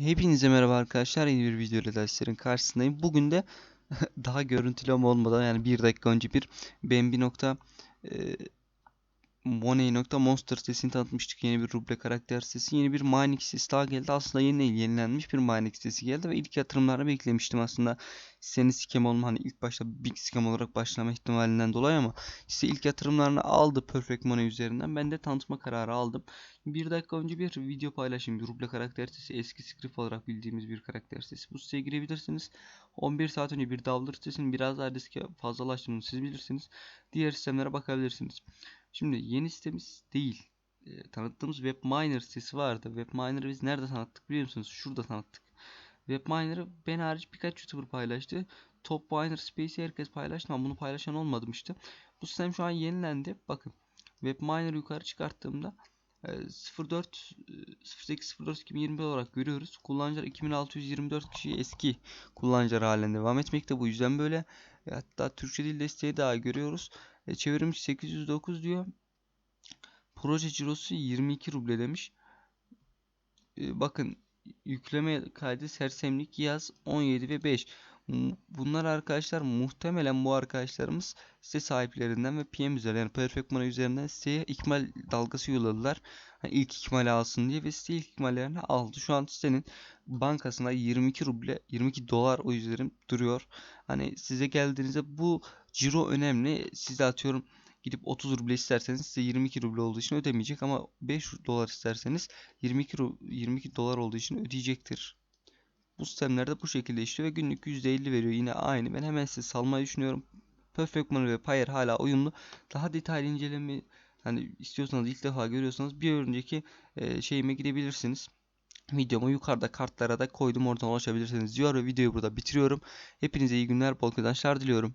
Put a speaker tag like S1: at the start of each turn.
S1: Hepinize merhaba arkadaşlar. Yeni bir video ile daha sizlerin karşısındayım. Bugün de daha görüntülü olmadan yani bir dakika önce bir BNB nokta e, Money nokta Monster sitesini tanıtmıştık. Yeni bir ruble karakter sitesi. Yeni bir mining sitesi daha geldi. Aslında yeni yenilenmiş bir mining sitesi geldi ve ilk yatırımlarını beklemiştim aslında. Senin scam olma hani ilk başta big scam olarak başlama ihtimalinden dolayı ama işte ilk yatırımlarını aldı Perfect Money üzerinden. Ben de tanıtma kararı aldım. Bir dakika önce bir video paylaşayım. Bir ruble karakter sitesi eski script olarak bildiğimiz bir karakter sitesi. Bu siteye girebilirsiniz. 11 saat önce bir Doubler sitesini biraz daha riske fazlalaştığını siz bilirsiniz. Diğer sistemlere bakabilirsiniz. Şimdi yeni sitemiz değil. E, tanıttığımız WebMiner sitesi vardı. WebMiner'ı biz nerede tanıttık biliyor musunuz? Şurada tanıttık. WebMiner'ı ben hariç birkaç YouTuber paylaştı. Top Miner Space'i herkes paylaştı ama bunu paylaşan olmadım işte. Bu sistem şu an yenilendi. Bakın WebMiner'ı yukarı çıkarttığımda 04 08 04 2021 olarak görüyoruz. Kullanıcılar 2624 kişi eski kullanıcılar halinde devam etmekte. Bu yüzden böyle hatta Türkçe dil desteği daha görüyoruz. E, çevirmiş 809 diyor. Proje cirosu 22 ruble demiş. E, bakın yükleme kaydı sersemlik yaz 17 ve 5. Bunlar arkadaşlar muhtemelen bu arkadaşlarımız site sahiplerinden ve PM üzerinden yani Perfect Money üzerinden siteye ikmal dalgası yolladılar. Yani ilk ikmali alsın diye ve site ilk ikmallerini aldı. Şu an sitenin bankasında 22 ruble 22 dolar o üzerim duruyor. Hani size geldiğinizde bu ciro önemli. Size atıyorum gidip 30 ruble isterseniz size 22 ruble olduğu için ödemeyecek ama 5 dolar isterseniz 22 22 dolar olduğu için ödeyecektir. Bu sistemlerde bu şekilde işliyor ve günlük %50 veriyor. Yine aynı. Ben hemen size salmayı düşünüyorum. Perfect Money ve Payer hala uyumlu. Daha detaylı inceleme hani istiyorsanız ilk defa görüyorsanız bir önceki e, şeyime gidebilirsiniz. Videomu yukarıda kartlara da koydum oradan ulaşabilirsiniz diyor ve videoyu burada bitiriyorum. Hepinize iyi günler, bol kazançlar diliyorum.